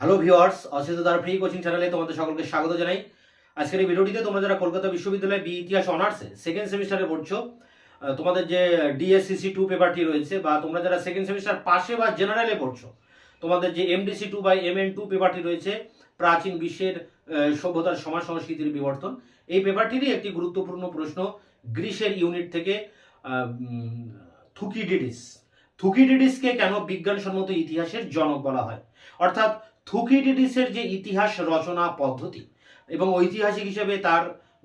Hello viewers অসিতদার free coaching চ্যানেলে তোমাদের সকলকে স্বাগত জানাই। আজকের এই ভিডিওটিতে তোমরা যারা কলকাতা বিশ্ববিদ্যালয়ে বি ইতিহাস অনার্সে সেকেন্ড সেমিস্টারে পড়ছো তোমাদের যে ডিএসসিসি টু পেপারটি রয়েছে বা তোমরা যারা সেকেন্ড সেমিস্টার পাশে বা জেনারেলে পড়ছো, তোমাদের যে এমডিসি টু বা এম এন টু পেপারটি রয়েছে, প্রাচীন বিশ্বের সভ্যতার সমাজ সংস্কৃতির বিবর্তন, এই পেপারটিরই একটি গুরুত্বপূর্ণ প্রশ্ন গ্রিসের ইউনিট থেকে থুকিডিডিস থুকিডিডিসকে কেন বিজ্ঞানসম্মত ইতিহাসের জনক বলা হয়? অর্থাৎ থুকিডিডিসের যে ইতিহাস রচনা পদ্ধতি এবং ঐতিহাসিক হিসেবে তার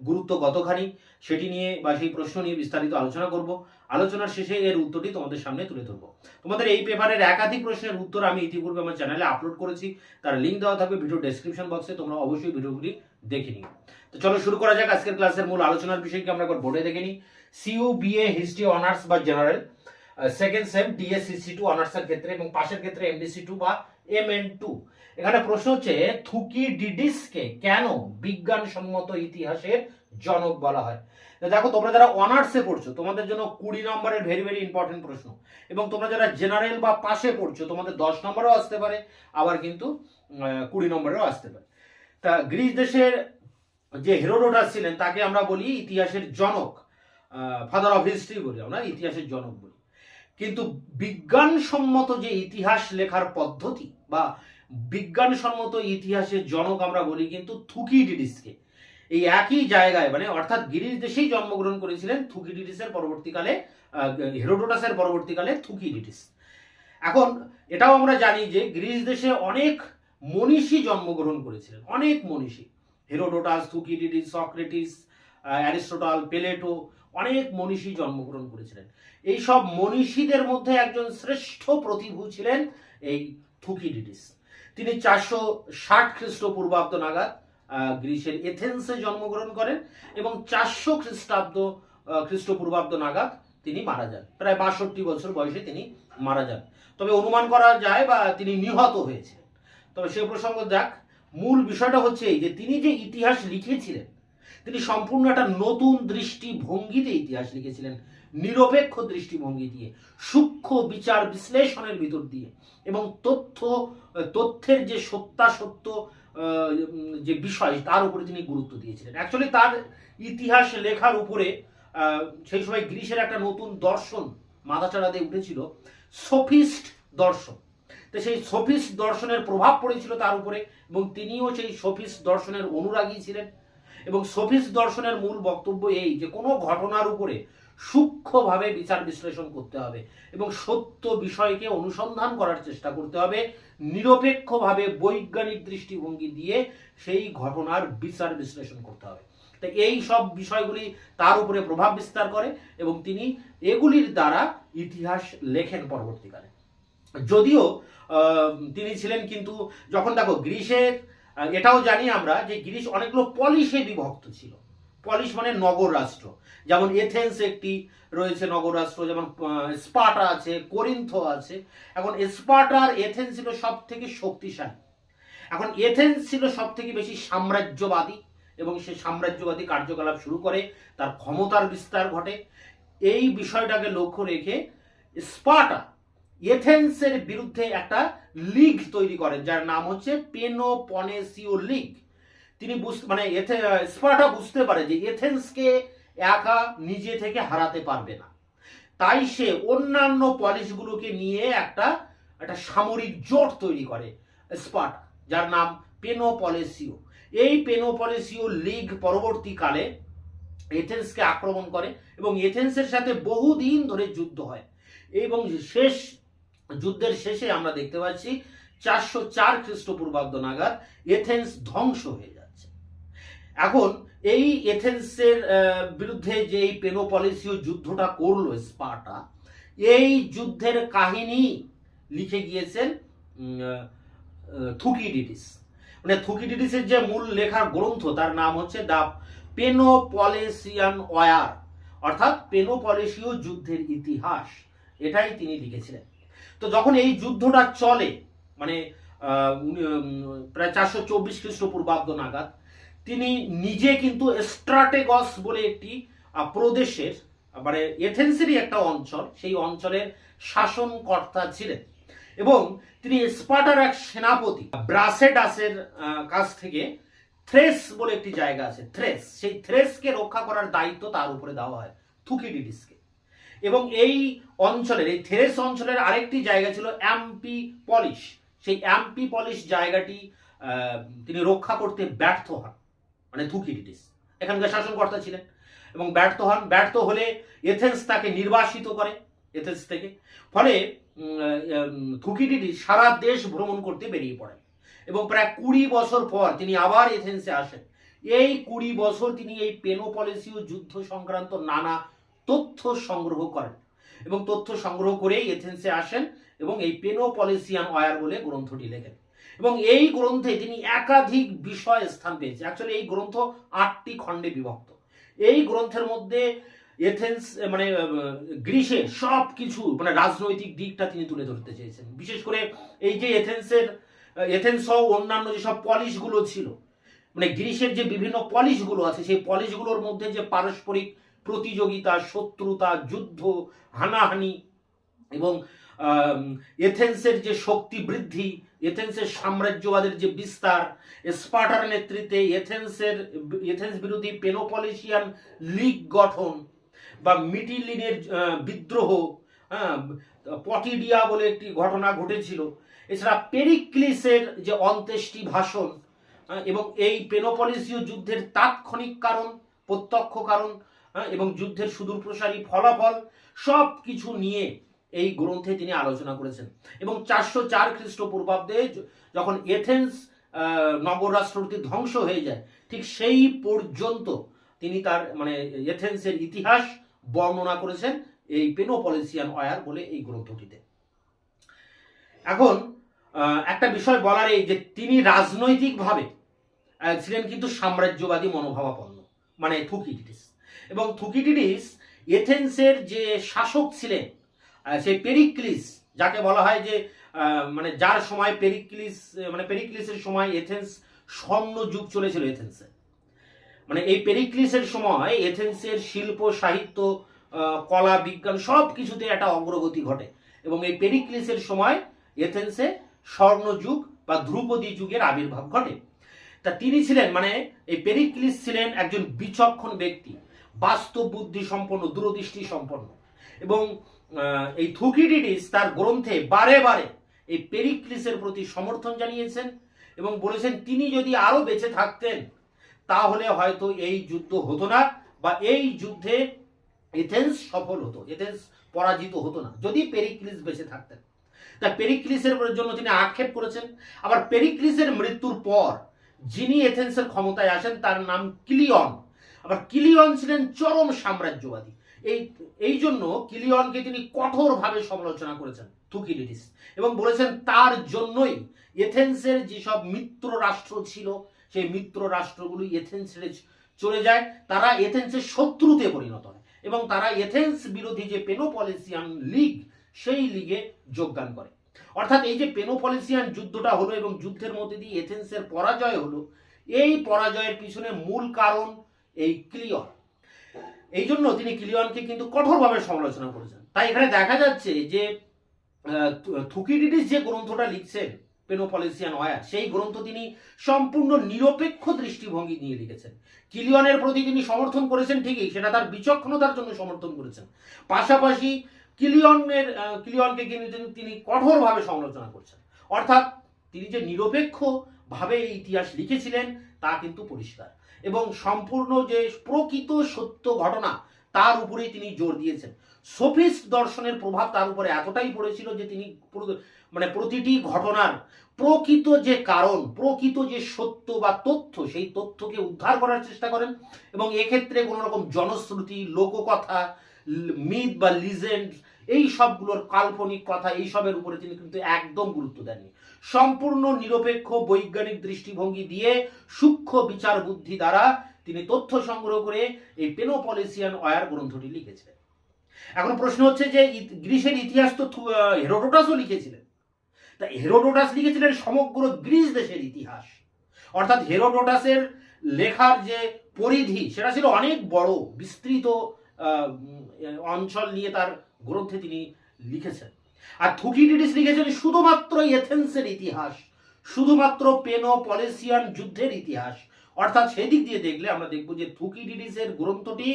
গুরুত্ব কতখানি, সেটি নিয়ে বা সেই প্রশ্ন নিয়ে বিস্তারিত আলোচনা করব। আলোচনার শেষে এর উত্তরটি তোমাদের সামনে তুলে ধরবো। তোমাদের এই পেপারের একাধিক প্রশ্নের উত্তর আমি ইতিপূর্বে আমার চ্যানেলে আপলোড করেছি, তার লিঙ্ক দেওয়া থাকবে ভিডিও ডেসক্রিপশন বক্সে তোমরা অবশ্যই ভিডিওগুলি দেখে নিও। তো চলো শুরু করা যাক, আজকের ক্লাসের মূল আলোচনার বিষয়কে আমরা একবার বোর্ডে দেখে নিই। সিইউ বিএ হিস্ট্রি অনার্স বা general second sem DSCC two অনার্সের ক্ষেত্রে এবং পাশের ক্ষেত্রে এমডিসি টু বা এম এন টু এখানে প্রশ্ন হচ্ছে, থুকিডিডিসকে কেন বিজ্ঞানসম্মত ইতিহাসের জনক বলা হয়? দেখো, তোমরা যারা অনার্সে পড়ছো, তোমাদের জন্য কুড়ি নম্বরের ভেরি ভেরি ইম্পর্টেন্ট প্রশ্ন। এবং তোমরা যারা জেনারেল বা পাশে পড়ছো, তোমাদের দশ নম্বরেও আসতে পারে, আবার কিন্তু কুড়ি নম্বরেও আসতে পারে। তা গ্রিস দেশের যে হেরোডোটাস ছিলেন, তাকে আমরা বলি ইতিহাসের জনক। ফাদার অফ হিস্ট্রি বলি আমরা, ইতিহাসের জনক বলি। কিন্তু বিজ্ঞানসম্মত যে ইতিহাস লেখার পদ্ধতি বা বিজ্ঞানসম্মত ইতিহাসের জনক আমরা বলি, কিন্তু থুকিডিডিসকে। এই একই জায়গায় মানে অর্থাৎ গিরিশ দেশেই জন্মগ্রহণ করেছিলেন, থুকিডিডিসের পরবর্তীকালে হেরোডোটাসের পরবর্তীকালে থুকিডিডিস। এখন, এটাও আমরা জানি যে গ্রিস দেশে অনেক মনীষী জন্মগ্রহণ করেছিলেন, অনেক মনীষী। Herodotus, Thucydides, Socrates Aristotle, Plato, অনেক মনীষী জন্মগ্রহণ করেছিলেন। এই সব মনীষীদের মধ্যে একজন শ্রেষ্ঠ প্রতিভূ ছিলেন এই থুকিডিডিস। তিনি চারশো ষাট খ্রিস্টপূর্বাব্দ নাগাদ গ্রিসের এথেন্সে জন্মগ্রহণ করেন এবং চারশো খ্রিস্টাব্দ খ্রিস্টপূর্বাব্দ নাগাদ তিনি মারা যান। প্রায় বাষট্টি বছর বয়সে তিনি মারা যান। তবে অনুমান করা যায় বা তিনি নিহত হয়েছিলেন তবে সে প্রসঙ্গ যাক, মূল বিষয়টা হচ্ছে এই যে তিনি যে ইতিহাস লিখেছিলেন, তিনি সম্পূর্ণ একটা নতুন দৃষ্টিভঙ্গিতে ইতিহাস লিখেছিলেন। নিরপেক্ষ দৃষ্টিভঙ্গি দিয়ে, সূক্ষ্ম বিচার বিশ্লেষণের ভিতর দিয়ে এবং তথ্য, তথ্যের যে সত্যাসত্য যে বিষয়, তার উপরে তিনি গুরুত্ব দিয়েছিলেন। অ্যাকচুয়ালি তার ইতিহাস লেখার উপরে সেই সময় গ্রিসের একটা নতুন দর্শন মাথাচাড়া দিয়ে উঠেছিল, সফিস্ট দর্শন। তো সেই সফিস্ট দর্শনের প্রভাব পড়েছিল তার উপরে এবং তিনিও সেই সফিস্ট দর্শনের অনুরাগী ছিলেন। এবং সফিস্ট দর্শনের মূল বক্তব্য এই যে কোনো ঘটনার উপরে সূক্ষ্মভাবে বিচার বিশ্লেষণ করতে হবে এবং সত্য বিষয়কে অনুসন্ধান করার চেষ্টা করতে হবে নিরপেক্ষভাবে বৈজ্ঞানিক দৃষ্টিভঙ্গি দিয়ে সেই ঘটনার বিচার বিশ্লেষণ করতে হবে। তো এই সব বিষয়গুলি তার উপরে প্রভাব বিস্তার করে এবং তিনি এগুলির দ্বারা ইতিহাস লেখেন পরবর্তীকালে। যদিও তিনি ছিলেন কিন্তু যখন দেখো গ্রিসের আহ, এটাও জানি আমরা যে গ্রিস অনেকগুলো পলিশে বিভক্ত ছিল। পলিশ মানে নগর রাষ্ট্র। যেমন এথেন্স একটি রয়েছে নগরাষ্ট্র যেমন আহ, স্পার্টা আছে করিন্থ আছে। এখন স্পার্টা আর এথেন্স ছিল সব থেকে শক্তিশালী। এখন এথেন্স ছিল সব থেকে বেশি সাম্রাজ্যবাদী এবং সে সাম্রাজ্যবাদী কার্যকলাপ শুরু করে তার ক্ষমতার বিস্তার ঘটে। এই বিষয়টাকে লক্ষ্য রেখে স্পার্টা এথেন্সের বিরুদ্ধে একটা লিগ তৈরি করেন যার নাম হচ্ছে পেনোপনেসিও লিগ তিনি বুঝতে মানে এথে স্পার্টা বুঝতে পারে যে এথেন্সকে একা নিজে থেকে হারাতে পারবে না। তাই সে অন্যান্য পলিশগুলোকে নিয়ে একটা একটা সামরিক জোট তৈরি করে স্পার্টা যার নাম পেনোপলেসিও। এই পেনোপলেসিও লিগ পরবর্তীকালে এথেন্সকে আক্রমণ করে এবং এথেন্সের সাথে বহুদিন ধরে যুদ্ধ হয়। এবং শেষ, যুদ্ধের শেষে আমরা দেখতে পাচ্ছি চারশো চার খ্রিস্টপূর্বাব্দ নাগাদ এথেন্স ধ্বংস হয়ে যাচ্ছে। এখন এই এথেন্সের বিরুদ্ধে যে এই পেনোপলিসীয় যুদ্ধটা করল স্পাটা এই যুদ্ধের কাহিনী লিখে গিয়েছেন থুকিডিডিস মানে থুকিডিডিসের যে মূল লেখার গ্রন্থ, তার নাম হচ্ছে দ্য পেনোপলেসিয়ান ওয়ার, অর্থাৎ পেনোপলেসীয় যুদ্ধের ইতিহাস, এটাই তিনি লিখেছিলেন। তো যখন এই যুদ্ধটা চলে মানে প্রায় চারশো চব্বিশ খ্রিস্টপূর্বাব্দ নাগাদ তিনি নিজে কিন্তু স্ট্রাটেগস বলে একটি প্রদেশের মানে এথেন্সেরই একটা অঞ্চল, সেই অঞ্চলের শাসনকর্তা ছিলেন। এবং তিনি স্পার্টার এক সেনাপতি, ব্রাসেডাসের কাছ থেকে থ্রেস বলে একটি জায়গা আছে, থ্রেস। সেই থ্রেসকে রক্ষা করার দায়িত্ব তার উপরে দেওয়া হয়, থুকিডিডিসকে। এবং এই অঞ্চলের, এই থ্রেস অঞ্চলের আরেকটি জায়গা ছিল অ্যাম্পি পলিশ সেই অ্যাম্পি পলিশ জায়গাটি তিনি রক্ষা করতে ব্যর্থ হন। মানে থুকিডিডিস এখানকার শাসনকর্তা ছিলেন। এবং ব্যর্থ হন ব্যর্থ হলে এথেন্স তাকে নির্বাসিত করে এথেন্স থেকে। ফলে উম, সারা দেশ ভ্রমণ করতে বেরিয়ে পড়েন। এবং প্রায় কুড়ি বছর পর তিনি আবার এথেন্সে আসেন। এই কুড়ি বছর তিনি এই পেনোপলিসীয় যুদ্ধ সংক্রান্ত নানা তথ্য সংগ্রহ করেন। এবং তথ্য সংগ্রহ করেই এথেন্সে আসেন এবং এই পেনোপলিসিয়ান ওয়ার বলে গ্রন্থটি লেখেন। এবং এই গ্রন্থে তিনি একাধিক বিষয় স্থান পেয়েছে। অ্যাকচুয়ালি এই গ্রন্থ আটটি খণ্ডে বিভক্ত। এই গ্রন্থের মধ্যে এথেন্স মানে গ্রিসের সব কিছু মানে রাজনৈতিক দিকটা তিনি তুলে ধরতে চেয়েছেন। বিশেষ করে এই যে এথেন্সের এথেন্স সহ অন্যান্য যেসব পলিশগুলো ছিল মানে গ্রিসের যে বিভিন্ন পলিশগুলো আছে, সেই পলিশগুলোর মধ্যে যে পারস্পরিক প্রতিযোগিতা, শত্রুতা, যুদ্ধ, হানাহানি এবং এথেন্সের যে শক্তি বৃদ্ধি এথেন্সের সাম্রাজ্যবাদের যে বিস্তার স্পার্টার নেতৃত্বে এথেন্সের এথেন্স বিরোধী পেনোপলিশিয়ান লীগ গঠন বা মিটিলিনের বিদ্রোহ হ্যাঁ, পটিডিয়া বলে একটি ঘটনা ঘটেছিল। এছাড়া পেরিক্লিসের যে অন্ত্যেষ্টি ভাষণ হ্যাঁ, এবং এই পেনোপলিসীয় যুদ্ধের তাৎক্ষণিক কারণ প্রত্যক্ষ কারণ হ্যাঁ, এবং যুদ্ধের সুদূর প্রসারী ফলাফল সব কিছু নিয়ে এই গ্রন্থে তিনি আলোচনা করেছেন। এবং চারশো চার খ্রিস্টপূর্বাব্দে যখন এথেন্স নগর রাষ্ট্রটি ধ্বংস হয়ে যায়, ঠিক সেই পর্যন্ত তিনি তার মানে এথেন্সের ইতিহাস বর্ণনা করেছেন এই পেনোপলিসিয়ান ওয়ার বলে এই গ্রন্থটিতে। এখন একটা বিষয় বলার এই যে তিনি রাজনৈতিকভাবে ছিলেন কিন্তু সাম্রাজ্যবাদী মনোভাবাপন্ন মানে থুকিডিডিস এবং থুকিডিডিস এথেন্সের যে শাসক ছিলেন সেই পেরিক্লিস, যাকে বলা হয় যে মানে যার সময় পেরিক্লিস মানে পেরিক্লিসের সময় এথেন্স স্বর্ণ যুগ চলেছিল এথেন্সে। মানে এই পেরিক্লিসের সময় এথেন্সের শিল্প, সাহিত্য কলা, বিজ্ঞান সব কিছুতে একটা অগ্রগতি ঘটে এবং এই পেরিক্লিসের সময় এথেন্সে স্বর্ণ যুগ বা ধ্রুপদী যুগের আবির্ভাব ঘটে। তা তিনি ছিলেন মানে এই পেরিক্লিস ছিলেন একজন বিচক্ষণ ব্যক্তি বাস্তব বুদ্ধি সম্পন্ন, দূরদৃষ্টি সম্পন্ন এবং এই থুকিডিডিস তার গ্রন্থে বারে বারে এই পেরিক্লিসের প্রতি সমর্থন জানিয়েছেন এবং বলেছেন, তিনি যদি আরও বেঁচে থাকতেন, তাহলে হয়তো এই যুদ্ধ হতো না বা এই যুদ্ধে এথেন্স সফল হতো, এথেন্স পরাজিত হতো না, যদি পেরিক্লিস বেঁচে থাকতেন। তা পেরিক্লিসের জন্য তিনি আক্ষেপ করেছেন। আবার পেরিক্লিসের মৃত্যুর পর যিনি এথেন্সের ক্ষমতায় আসেন, তার নাম কিলিয়ন। আবার কিলিয়ন ছিলেন চরম সাম্রাজ্যবাদী। এই এই জন্য কিলিয়নকে তিনি কঠোরভাবে সমালোচনা করেছেন থুকিডিডিস এবং বলেছেন তার জন্যই এথেন্সের যেসব মিত্র রাষ্ট্র ছিল, সেই মিত্র রাষ্ট্রগুলি এথেন্স ছেড়ে চলে যায়, তারা এথেন্সের শত্রুতে পরিণত হয়, এবং তারা এথেন্স বিরোধী যে পেনোপলিসিয়ান লীগ, সেই লিগে যোগদান করে। অর্থাৎ এই যে পেনোপলিসিয়ান যুদ্ধটা হলো এবং যুদ্ধের মধ্যে দিয়ে এথেন্সের পরাজয় হলো, এই পরাজয়ের পিছনে মূল কারণ এই ক্লিয়ন। এই জন্য তিনি ক্লিয়নকে কিন্তু কঠোরভাবে সমালোচনা করেছেন। তাই এখানে দেখা যাচ্ছে যে থুকিডিডিস যে গ্রন্থটা লিখছেন, পেনোপলিসিয়ান ওয়ার, সেই গ্রন্থ তিনি সম্পূর্ণ নিরপেক্ষ দৃষ্টিভঙ্গি নিয়ে লিখেছেন। কিলিয়নের প্রতি তিনি সমর্থন করেছেন ঠিকই, সেটা তার বিচক্ষণতার জন্য সমর্থন করেছেন। পাশাপাশি কিলিয়নের কিলিয়নকে কিন্তু তিনি- কঠোরভাবে সমালোচনা করছেন। অর্থাৎ তিনি যে নিরপেক্ষ ভাবে এই ইতিহাস লিখেছিলেন, তা কিন্তু পরিষ্কার। এবং সম্পূর্ণ যে প্রকৃত সত্য ঘটনা, তার উপরেই তিনি জোর দিয়েছেন। সোফিস্ট দর্শনের প্রভাব তার উপরে এতটাই পড়েছিল যে তিনি মানে প্রতিটি ঘটনার প্রকৃত যে কারণ, প্রকৃত যে সত্য বা তথ্য, সেই তথ্যকে উদ্ধার করার চেষ্টা করেন এবং এক্ষেত্রে কোনো রকম জনশ্রুতি, লোককথা মিথ বা লিজেন্ড এই সবগুলোর কাল্পনিক কথা, এই সবের উপরে তিনি কিন্তু একদম গুরুত্ব দেননি। সম্পূর্ণ নিরপেক্ষ বৈজ্ঞানিক দৃষ্টিভঙ্গি দিয়ে সূক্ষ্ম বিচার বুদ্ধি দ্বারা তিনি তথ্য সংগ্রহ করে এই পেনোপলিসিয়ান ওয়ার গ্রন্থটি লিখেছিলেন। এখন প্রশ্ন হচ্ছে যে গ্রিসের ইতিহাস তো হেরোডোটাসও লিখেছিলেন। তা হেরোডোটাস লিখেছিলেন সমগ্র গ্রিস দেশের ইতিহাস। অর্থাৎ হেরোডোটাসের লেখার যে পরিধি, সেটা ছিল অনেক বড়, বিস্তৃত অঞ্চল নিয়ে তার গ্রন্থে তিনি লিখেছেন। আর থুকিডিডিস লিখেছেন শুধুমাত্র এথেন্সের ইতিহাস, শুধুমাত্র পেনো পলেসিয়ান যুদ্ধের ইতিহাস। অর্থাৎ সেদিক দিয়ে দেখলে আমরা দেখব যে থুকিডিডিসের গ্রন্থটি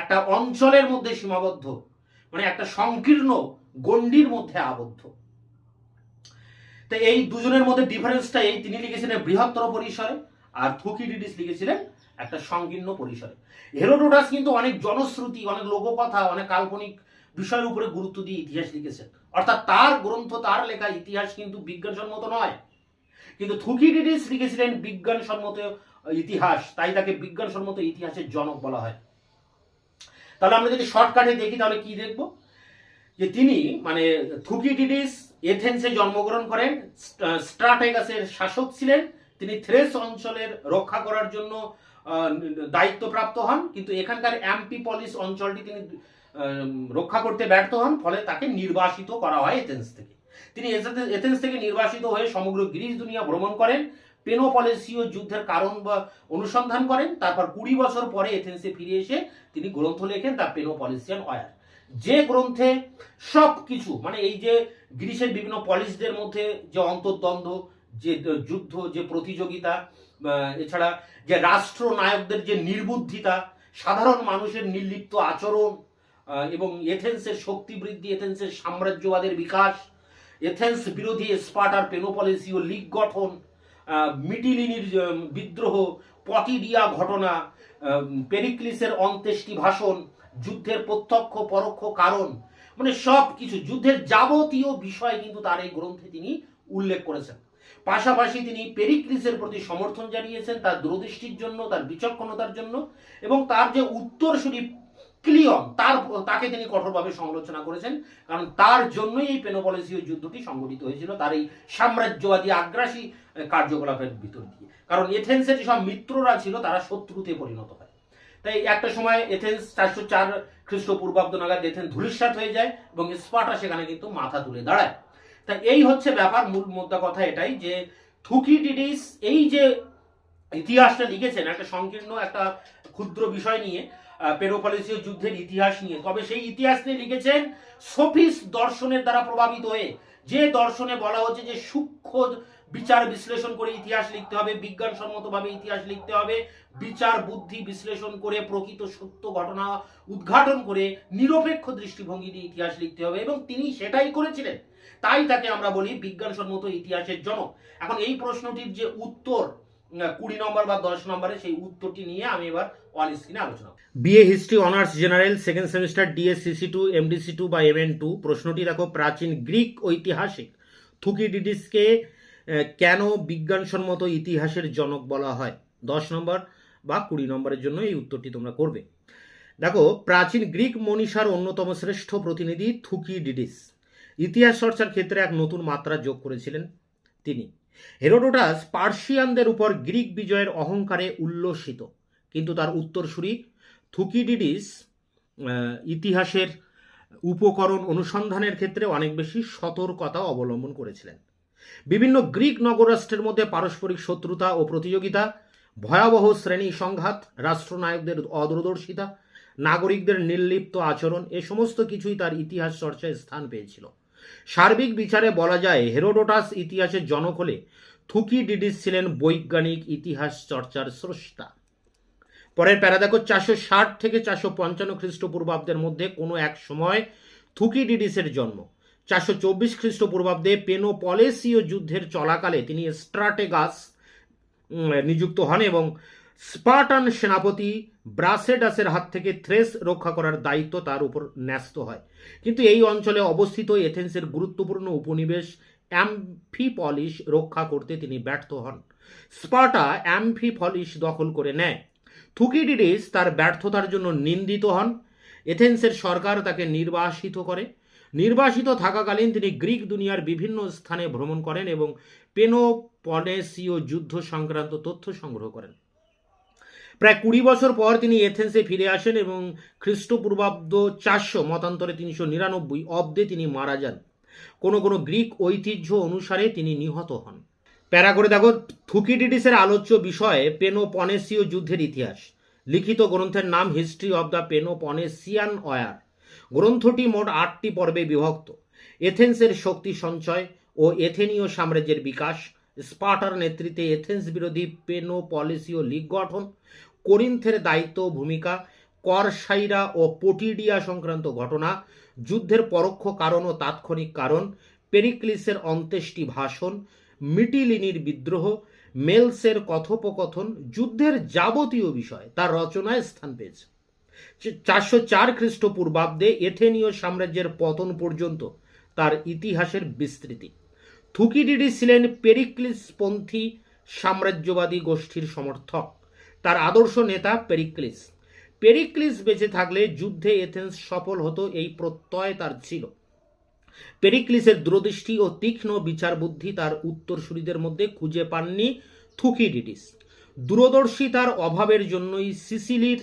একটা অঞ্চলের মধ্যে সীমাবদ্ধ মানে একটা সংকীর্ণ গণ্ডির মধ্যে আবদ্ধ। তো এই দুজনের মধ্যে ডিফারেন্সটা এই তিনি লিখেছিলেন বৃহত্তর পরিসরে, আর থুকিডিডিস লিখেছিলেন একটা সংকীর্ণ পরিসরে। হেরোডোটাস কিন্তু অনেক জনশ্রুতি, অনেক লোককথা, অনেক কাল্পনিক বিষয়ের উপরে গুরুত্ব দিয়ে ইতিহাস লিখেছেন। অর্থাৎ তার গ্রন্থ, তার লেখা ইতিহাস কিন্তু বিজ্ঞানসম্মত নয়। কিন্তু থুকিডিডিস লিখেছিলেন বিজ্ঞানসম্মত ইতিহাস, তাই তাকে বিজ্ঞানসম্মত ইতিহাসের জনক বলা হয়। তাহলে আমরা যদি শর্টকাটে দেখি, তাহলে কি দেখব? যে তিনি মানে থুকিডিডিস এথেন্সে জন্মগ্রহণ করেন স্ট্রাটেগাসের শাসক ছিলেন, তিনি থ্রেস অঞ্চলের রক্ষা করার জন্য দায়িত্বপ্রাপ্ত হন, কিন্তু এখানকার অ্যাম্পিপলিস অঞ্চলটি তিনি রক্ষা করতে ব্যর্থ হন, ফলে তাকে নির্বাসিত করা হয় এথেন্স থেকে। তিনি এথেন্স- থেকে নির্বাসিত হয়ে সমগ্র গ্রিস দুনিয়া ভ্রমণ করেন, পেনোপলেসীয় যুদ্ধের কারণ বা অনুসন্ধান করেন, তারপর কুড়ি বছর পরে এথেন্সে ফিরে এসে তিনি গ্রন্থ লেখেন তার পেনোপলিসিয়ান ওয়ার। যে গ্রন্থে সব কিছু মানে এই যে গ্রিসের বিভিন্ন পলিসদের মধ্যে যে অন্তর্দ্বন্দ্ব, যে যুদ্ধ, যে প্রতিযোগিতা এছাড়া যে রাষ্ট্রনায়কদের যে নির্বুদ্ধিতা, সাধারণ মানুষের নির্লিপ্ত আচরণ এবং এথেন্সের শক্তি বৃদ্ধি, এথেন্সের সাম্রাজ্যবাদের বিকাশ, এথেন্স বিরোধী স্পার্টার পেনোপলিসীয় লীগ গঠন মিটিলিনির বিদ্রোহ পটিডিয়া ঘটনা পেরিক্লিসের অন্ত্যেষ্টি ভাষণ, যুদ্ধের প্রত্যক্ষ পরোক্ষ কারণ মানে সব কিছু, যুদ্ধের যাবতীয় বিষয় কিন্তু তার এই গ্রন্থে তিনি উল্লেখ করেছেন। পাশাপাশি তিনি পেরিক্লিসের প্রতি সমর্থন জানিয়েছেন তার দূরদৃষ্টির জন্য, তার বিচক্ষণতার জন্য এবং তার যে উত্তরসূরি ক্লিয়ন, তার, তাকে তিনি কঠোরভাবে সমালোচনা করেছেন, কারণ তার জন্যই এই পেনোপলিসীয় যুদ্ধটি সংগঠিত হয়েছিল, তার এই সাম্রাজ্যবাদী আগ্রাসী কার্যকলাপের ভিতর দিয়ে। কারণ এথেন্সের যেসব মিত্ররা ছিল, তারা শত্রুতে পরিণত হয়। তাই একটা সময় এথেন্স চারশো চার খ্রিস্টপূর্বাব্দ নাগাদ এথেন্স ধূলিসাৎ হয়ে যায় এবং স্পার্টা সেখানে কিন্তু মাথা তুলে দাঁড়ায়। তা এই হচ্ছে ব্যাপার, মূল মোদ্দা কথা এটাই যে থুকিডিডিস এই যে ইতিহাসটা লিখেছেন, একটা সংকীর্ণ, একটা ক্ষুদ্র বিষয় নিয়ে পেরোপলিসীয় যুদ্ধের ইতিহাস নিয়ে। তবে সেই ইতিহাস নিয়ে লিখেছেন সোফিস দর্শনের দ্বারা প্রভাবিত হয়ে। যে দর্শনে বলা হচ্ছে যে সূক্ষ্ম বিচার বিশ্লেষণ করে ইতিহাস লিখতে হবে, বিজ্ঞানসম্মতভাবে ইতিহাস লিখতে হবে, বিচার বুদ্ধি বিশ্লেষণ করে প্রকৃত সত্য ঘটনা উদ্ঘাটন করে নিরপেক্ষ দৃষ্টিভঙ্গি দিয়ে ইতিহাস লিখতে হবে এবং তিনি সেটাই করেছিলেন। তাই তাকে আমরা বলি বিজ্ঞানসম্মত ইতিহাসের জনক। এখন এই প্রশ্নটির যে উত্তর কুড়ি নম্বর বা দশ নম্বরে সেই উত্তরটি নিয়ে আমি এবার অন স্ক্রিনে আলোচনা BA history honours general second semester DSCC two MDC two বা এমএন টু প্রশ্নটি দেখো প্রাচীন গ্রিক ঐতিহাসিক। থুকিডিডিসকে আহ, কেন বিজ্ঞানসম্মত ইতিহাসের জনক বলা হয়? দশ নম্বর বা কুড়ি নম্বরের জন্য এই উত্তরটি তোমরা করবে। দেখো প্রাচীন গ্রিক মনীষার অন্যতম শ্রেষ্ঠ প্রতিনিধি থুকিডিডিস ইতিহাস চর্চার ক্ষেত্রে এক নতুন মাত্রা যোগ করেছিলেন তিনি। হেরোডোটাস পার্সিয়ানদের উপর গ্রিক বিজয়ের অহংকারে উল্লসিত। কিন্তু তার উত্তরসূরি থুকিডিডিস ইতিহাসের উপকরণ অনুসন্ধানের ক্ষেত্রে অনেক বেশি সতর্কতা অবলম্বন করেছিলেন। বিভিন্ন গ্রিক নগরাষ্ট্রের মধ্যে পারস্পরিক শত্রুতা ও প্রতিযোগিতা, ভয়াবহ শ্রেণি সংঘাত, রাষ্ট্রনায়কদের অদূরদর্শিতা, নাগরিকদের নির্লিপ্ত আচরণ, এ সমস্ত কিছুই তার ইতিহাস চর্চায় স্থান পেয়েছিল। সার্বিক বিচারে বলা যায় হেরোডোটাস ইতিহাসের জনক হলে থুকিডিডিস ছিলেন বৈজ্ঞানিক ইতিহাস চর্চার স্রষ্টা। পরের প্যারা দেখো, চারশো ষাট থেকে চারশো পঞ্চান্ন খ্রিস্টপূর্বাব্দের মধ্যে কোনো এক সময় থুকিডিডিসের জন্ম। চারশো চব্বিশ খ্রিস্টপূর্বাব্দে পেনোপলেসীয় যুদ্ধের চলাকালে তিনি স্ট্রাটেগাস নিযুক্ত হন এবং স্পার্টান সেনাপতি ব্রাসেডাসের হাত থেকে থ্রেস রক্ষা করার দায়িত্ব তার উপর ন্যস্ত হয়। কিন্তু এই অঞ্চলে অবস্থিত এথেন্সের গুরুত্বপূর্ণ উপনিবেশ অ্যাম্ফিপলিস রক্ষা করতে তিনি ব্যর্থ হন। স্পার্টা অ্যাম্ফিপলিস দখল করে নেয়। থুকিডিডিস তার ব্যর্থতার জন্য নিন্দিত হন। এথেন্সের সরকার তাকে নির্বাসিত করে। নির্বাসিত থাকাকালীন তিনি গ্রিক দুনিয়ার বিভিন্ন স্থানে ভ্রমণ করেন এবং পেনোপনেসীয় যুদ্ধ সংক্রান্ত তথ্য সংগ্রহ করেন। প্রায় কুড়ি বছর পর তিনি এথেন্সে ফিরে আসেন এবং খ্রিস্টপূর্বাব্দ চারশো, মতান্তরে তিনশো নিরানব্বই অব্দে তিনি মারা যান। কোনো কোনো গ্রিক ঐতিহ্য অনুসারে তিনি নিহত হন। প্যারা করে দেখো, থুকিডিডিসের আলোচ্য বিষয়ে পেনোপনেসীয় যুদ্ধের ইতিহাস। লিখিত গ্রন্থের নাম history of the Peloponnesian war গ্রন্থটি মোট আটটি পর্বে বিভক্ত। এথেন্সের শক্তি সঞ্চয় ও এথেনীয় সাম্রাজ্যের বিকাশ, স্পার্টার নেতৃত্বে এথেন্স বিরোধী পেনোপলিসীয় লীগ গঠন করিন্থের দায়িত্ব, ভূমিকা করসাইরা ও পটিডিয়া সংক্রান্ত ঘটনা, যুদ্ধের পরোক্ষ কারণ ও তাৎক্ষণিক কারণ, পেরিক্লিসের অন্ত্যেষ্টি ভাষণ, মিটিলিনির বিদ্রোহ, মেলসের কথোপকথন, যুদ্ধের যাবতীয় বিষয়, তার রচনায় স্থান পেয়েছে। চারশো চার খ্রিস্টপূর্বাব্দে এথেনীয় সাম্রাজ্যের পতন পর্যন্ত তার ইতিহাসের বিস্তৃতি। থুকিডিডি ছিলেন পেরিক্লিসপন্থী সাম্রাজ্যবাদী গোষ্ঠীর সমর্থক। তার আদর্শ নেতা পেরিক্লিস। পেরিক্লিস বেঁচে থাকলে যুদ্ধে এথেন্স সফল হতো এই প্রত্যয় তার ছিল। পেরিক্লিসের দূরদৃষ্টি ও তীক্ষ্ণ বিচার বুদ্ধি তার উত্তরসূরিদের মধ্যে খুঁজে পাননি থুকিডিডিস দূরদর্শী তার অভাবের জন্যই সিসিলির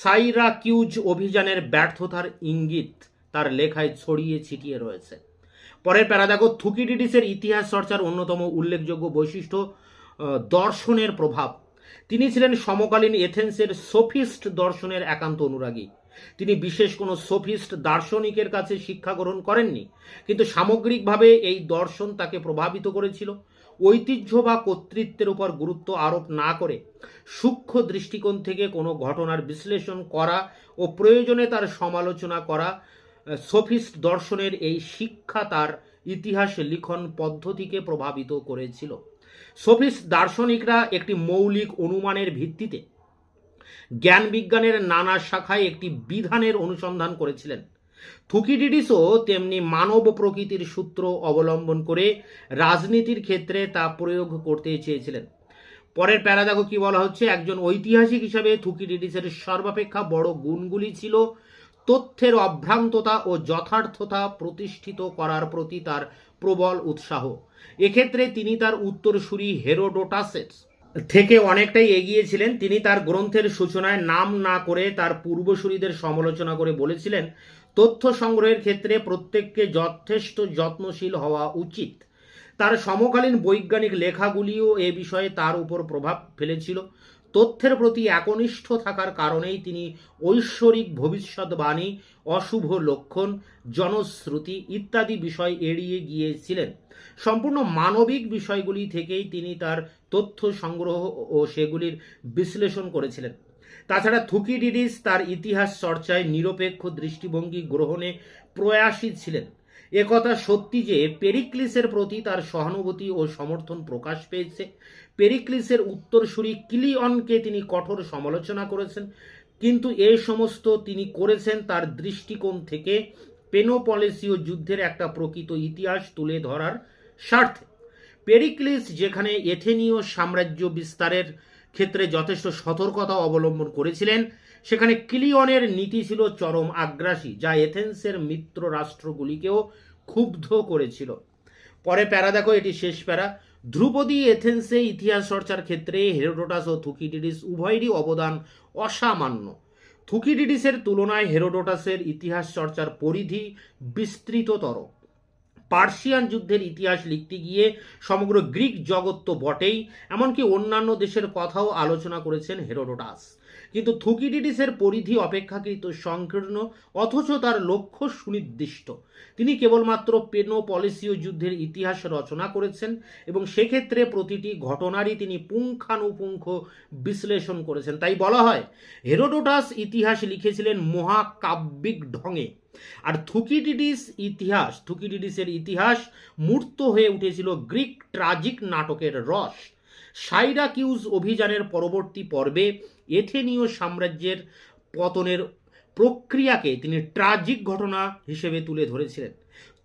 সাইরাকিউজ অভিযানের ব্যর্থতার ইঙ্গিত তার লেখায় ছড়িয়ে ছিটিয়ে রয়েছে। পরের প্যারা দেখো থুকিডিডিসের ইতিহাস চর্চার অন্যতম উল্লেখযোগ্য বৈশিষ্ট্য দর্শনের প্রভাব। তিনি ছিলেন সমকালীন এথেন্সের সোফিস্ট দর্শনের একান্ত অনুরাগী। তিনি বিশেষ কোনো সোফিস্ট দার্শনিকের কাছে শিক্ষা গ্রহণ করেননি, কিন্তু সামগ্রিকভাবে এই দর্শন তাকে প্রভাবিত করেছিল। ঐতিহ্য বা কর্তৃত্বের উপর গুরুত্ব আরোপ না করে সূক্ষ্ম দৃষ্টিকোণ থেকে কোনো ঘটনার বিশ্লেষণ করা ও প্রয়োজনে তার সমালোচনা করা সোফিস্ট দর্শনের এই শিক্ষা তার ইতিহাস লিখন পদ্ধতিকে প্রভাবিত করেছিল। সোফিস্ট দার্শনিকরা একটি মৌলিক অনুমানের ভিত্তিতে জ্ঞান বিজ্ঞানের নানা শাখায় একটি বিধানের অনুসন্ধান করেছিলেন। থুকিডিডিসও তেমনি মানব প্রকৃতির সূত্র অবলম্বন করে রাজনীতির ক্ষেত্রে তা প্রয়োগ করতে চেয়েছিলেন। পরের প্যারা দেখো কি বলা হচ্ছে? একজন ঐতিহাসিক হিসাবে থুকিডিডিসের সর্বাপেক্ষা বড় গুণগুলি ছিল তথ্যের অভ্রান্ততা ও যথার্থতা প্রতিষ্ঠিত করার প্রতি তার প্রবল উৎসাহ। এক্ষেত্রে তিনি তার উত্তরসূরি হেরোডোটাসের থেকে অনেকটাই এগিয়েছিলেন তিনি তার গ্রন্থের সূচনায় নাম না করে তার পূর্বসূরিদের সমালোচনা করে বলেছিলেন, তথ্য সংগ্রহের ক্ষেত্রে প্রত্যেককে যথেষ্ট যত্নশীল হওয়া উচিত। তার সমকালীন বৈজ্ঞানিক লেখাগুলিও এ বিষয়ে তার উপর প্রভাব ফেলেছিল। তথ্যের প্রতি একনিষ্ঠ থাকার কারণেই তিনি ঐশ্বরিক ভবিষ্যৎবাণী, অশুভ লক্ষণ, জনশ্রুতি ইত্যাদি বিষয় এড়িয়ে গিয়েছিলেন। সম্পূর্ণ মানবিক বিষয়গুলি থেকেই তিনি তার তথ্য সংগ্রহ ও সেগুলির বিশ্লেষণ করেছিলেন। তাছাড়া থুকিডিডিস তার ইতিহাস চর্চায় নিরপেক্ষ দৃষ্টিভঙ্গি গ্রহণে প্রয়াসী ছিলেন। একথা সত্যি যে, পেরিক্লিসের প্রতি তার সহানুভূতি ও সমর্থন প্রকাশ পেয়েছে। পেরিক্লিসের উত্তরসূরি কিলিয়নকে তিনি কঠোর সমালোচনা করেছেন, কিন্তু এই সমস্ত তিনি করেছেন তার দৃষ্টিকোণ থেকে পেনোপলিসীয় যুদ্ধের একটা প্রকৃত ইতিহাস তুলে ধরার স্বার্থে। পেরিক্লিস যেখানে এথেনীয় সাম্রাজ্য বিস্তারের ক্ষেত্রে যথেষ্ট সতর্কতা অবলম্বন করেছিলেন সেখানে কিলিয়নের নীতি ছিল চরম আগ্রাসী, যা এথেন্সের মিত্র রাষ্ট্রগুলিকেও ক্ষুব্ধ করেছিল। পরে প্যারা, দেখো, এটি শেষ প্যারা। ধ্রুপদী এথেন্সে ইতিহাস চর্চার ক্ষেত্রে হেরোডোটাস ও থুকিডিডিস উভয়েরই অবদান অসামান্য। থুকিডিডিসের তুলনায় হেরোডোটাসের ইতিহাস চর্চার পরিধি বিস্তৃততর। পার্সিয়ান যুদ্ধের ইতিহাস লিখতে গিয়ে সমগ্র গ্রিক জগৎ তো বটেই, এমনকি অন্যান্য দেশের কথাও আলোচনা করেছেন হেরোডোটাস। কিন্তু থুকিডিডিসের পরিধি অপেক্ষাকৃত সংকীর্ণ, অথচ তার লক্ষ্য সুনির্দিষ্ট। তিনি কেবলমাত্র পেনোপলিসীয় যুদ্ধের ইতিহাস রচনা করেছেন এবং সেক্ষেত্রে প্রতিটি ঘটনারই তিনি পুঙ্খানুপুঙ্খ বিশ্লেষণ করেছেন। তাই বলা হয়, হেরোডোটাস ইতিহাস লিখেছিলেন মহাকাব্যিক ঢঙে। আর থুকিডিডিস ইতিহাস, থুকিডিডিসের ইতিহাস মূর্ত হয়ে উঠেছিল গ্রিক ট্রাজিক নাটকের রস। সাইরাকিউজ অভিযানের পরবর্তী পর্বে এথেনীয় সাম্রাজ্যের পতনের প্রক্রিয়াকে তিনি ট্রাজিক ঘটনা হিসেবে তুলে ধরেছিলেন।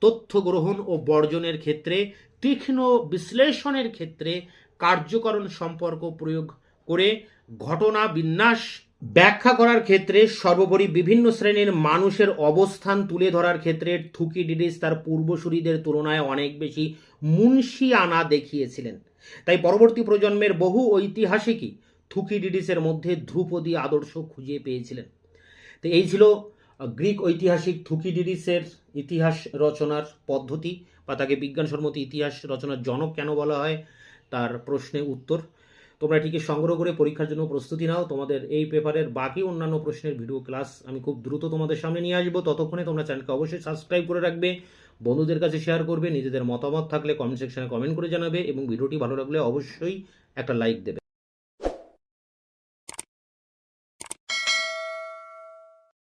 তথ্য গ্রহণ ও বর্জনের ক্ষেত্রে, তীক্ষ্ণ বিশ্লেষণের ক্ষেত্রে কার্যকরণ সম্পর্ক প্রয়োগ করে ঘটনা বিন্যাস ব্যাখ্যা করার ক্ষেত্রে সর্বোপরি বিভিন্ন শ্রেণির মানুষের অবস্থান তুলে ধরার ক্ষেত্রে থুকি থুকিডিডিস তার পূর্বসূরিদের তুলনায় অনেক বেশি মুন্সিয়ানা দেখিয়েছিলেন। তাই পরবর্তী প্রজন্মের বহু ঐতিহাসিকই থুকিডিডিসের মধ্যে ধ্রুপদী আদর্শ খুঁজে পেয়েছিলেন। তো এই ছিল গ্রিক ঐতিহাসিক থুকিডিডিসের ইতিহাস রচনার পদ্ধতি, বা তাকে বিজ্ঞানসম্মত ইতিহাস রচনার জনক কেন বলা হয়, তার প্রশ্নে উত্তর। তোমরা এটিকে সংগ্রহ করে পরীক্ষার জন্য প্রস্তুতি নাও। তোমাদের এই পেপারের বাকি অন্যান্য প্রশ্নের ভিডিও ক্লাস আমি খুব দ্রুত তোমাদের সামনে নিয়ে আসব। ততক্ষণে তোমরা চ্যানেলকে অবশ্যই সাবস্ক্রাইব করে রাখবে, বন্ধুদের কাছে শেয়ার করবে, নিজেদের মতামত থাকলে কমেন্ট সেকশনে কমেন্ট করে জানাবে, এবং ভিডিওটি ভালো লাগলে অবশ্যই একটা লাইক দেবে।